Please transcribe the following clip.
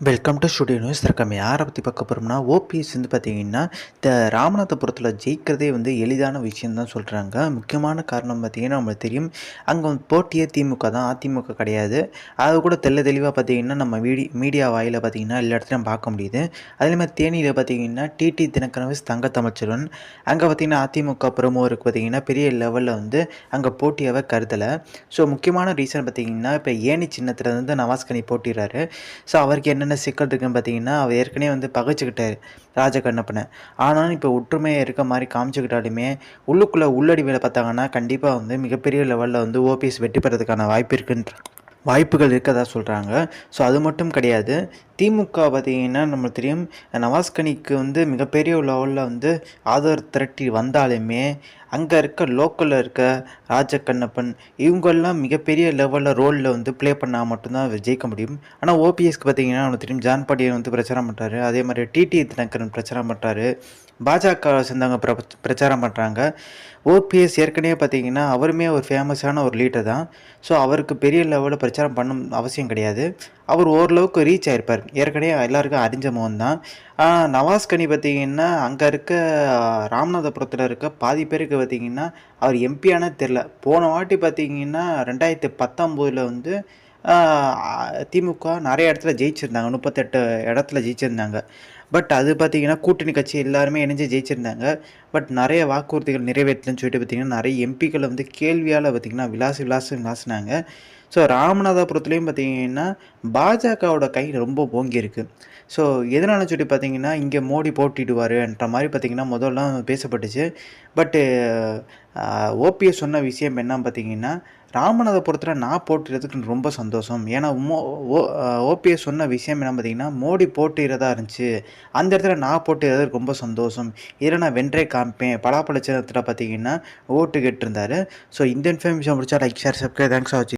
Welcome to studio news இருக்கம் யாரை பற்றி பார்க்க போகிறோம்னா ஓபிஎஸ் வந்து பார்த்தீங்கன்னா இந்த ராமநாதபுரத்தில் ஜெயிக்கிறதே வந்து எளிதான விஷயம் தான் சொல்கிறாங்க முக்கியமான காரணம் பார்த்திங்கன்னா நம்மளுக்கு தெரியும் அங்கே வந்து போட்டியே திமுக தான். அதிமுக கிடையாது. அது கூட தெல்ல தெளிவாக பார்த்தீங்கன்னா நம்ம மீடி மீடியா வாயில் பார்த்தீங்கன்னா எல்லா இடத்துலையும் பார்க்க முடியுது. அதேமாதிரி தேனியில் பார்த்தீங்கன்னா டிடி தினக்கரவிஸ் தங்க தமிழ்ச்செல்வன் அங்கே பார்த்தீங்கன்னா அதிமுக பிரமுகருக்கு பார்த்தீங்கன்னா பெரிய லெவலில் வந்து அங்கே போட்டியாகவே கருதலை. ஸோ முக்கியமான ரீசன் பார்த்தீங்கன்னா இப்போ ஏனி சின்னத்தில் வந்து நவாஸ்கனி போட்டிடுறாரு ஸோ அவருக்கு என்ன என்னென்ன சிக்கல் இருக்குன்னு பார்த்தீங்கன்னா அவர் ஏற்கனவே வந்து பகைச்சிக்கிட்டாரு ராஜ கண்ணப்பனை ஆனாலும் இப்போ ஒற்றுமையாக இருக்க மாதிரி காமிச்சுக்கிட்டாலுமே உள்ளுக்குள்ளே உள்ளடி வேலை பார்த்தாங்கன்னா கண்டிப்பாக வந்து மிகப்பெரிய லெவலில் வந்து ஓபிஎஸ் வெற்றி பெறதுக்கான வாய்ப்பு இருக்குன்ற வாய்ப்புகள் இருக்கதா சொல்கிறாங்க ஸோ அது மட்டும் கிடையாது. திமுக பார்த்திங்கன்னா நம்மளுக்கு தெரியும்? நவாஸ்கனிக்கு வந்து மிகப்பெரிய லெவலில் வந்து ஆதரவு திரட்டி வந்தாலுமே அங்கே இருக்க லோக்கலில் இருக்க ராஜகண்ணப்பன் இவங்கெல்லாம் மிகப்பெரிய லெவலில் ரோலில் வந்து ப்ளே பண்ணால் மட்டும்தான் ஜெயிக்க முடியும். ஆனால் ஓபிஎஸ்க்கு பார்த்தீங்கன்னா நம்மளுக்கு தெரியும்? ஜான் பாண்டியன் வந்து பிரச்சாரம் பண்ணுறாரு அதே மாதிரி டிடி தினகரன் பிரச்சாரம் பண்ணுறாரு பாஜக சேர்ந்தவங்க பிர பிரச்சாரம் பண்ணுறாங்க ஓபிஎஸ் ஏற்கனவே பார்த்தீங்கன்னா அவருமே ஒரு ஃபேமஸான ஒரு லீடர் தான். ஸோ அவருக்கு பெரிய லெவலில் பிரச்சாரம் பிரச்சாரம் பண்ணும் அவசியம் கிடையாது. அவர் ஓரளவுக்கு ரீச் ஆகிருப்பார் ஏற்கனவே எல்லாருக்கும் அறிஞ்ச முகம் தான். நவாஸ் கனி பார்த்திங்கன்னா அங்கே இருக்க ராமநாதபுரத்தில் இருக்க பாதி பேருக்கு பார்த்திங்கன்னா அவர் எம்பியான தெரில போன வாட்டி பார்த்திங்கன்னா ரெண்டாயிரத்தி பத்தொம்போதில் வந்து திமுக நிறைய இடத்துல ஜெயிச்சிருந்தாங்க. முப்பத்தெட்டு இடத்துல ஜெயிச்சிருந்தாங்க. பட் அது பார்த்திங்கன்னா கூட்டணி கட்சி எல்லாருமே இணைஞ்சு ஜெயிச்சிருந்தாங்க. பட் நிறைய வாக்குறுதிகள் நிறைவேற்றலன்னு சொல்லிட்டு பார்த்திங்கன்னா நிறைய எம்பிக்களை வந்து கேள்வியால் பார்த்திங்கன்னா விலாசி விலாசி விளாசினாங்க. ஸோ ராமநாதபுரத்துலேயும் பார்த்திங்கன்னா பாஜகவோட கை ரொம்ப ஓங்கியிருக்கு ஸோ எதனால சொல்லி பார்த்தீங்கன்னா இங்கே மோடி போட்டிடுவாருன்ற மாதிரி பார்த்திங்கன்னா முதல்லாம் பேசப்பட்டுச்சு. பட்டு ஓபிஎஸ் சொன்ன விஷயம் என்ன பார்த்தீங்கன்னா ராமநாதபுரத்தில் நான் போட்டிடுறதுக்கு ரொம்ப சந்தோஷம். ஏன்னா மோ ஓபிஎஸ் சொன்ன விஷயம் என்ன பார்த்தீங்கன்னா மோடி போட்டிடுறதா இருந்துச்சு. அந்த இடத்துல நான் போட்டு எழுதுறது ரொம்ப சந்தோஷம். இதில் நான் வென்றே காமிப்பேன் பலாப்பழ சின்னத்தில் பார்த்தீங்கன்னா ஓட்டு கேட்டிருந்தாரு. ஸோ இந்த இன்ஃபர்மேஷன் முடிச்சா லைக் ஷேர் சப்ஸ்கிரைப் தேங்க்ஸ் ஆச்சு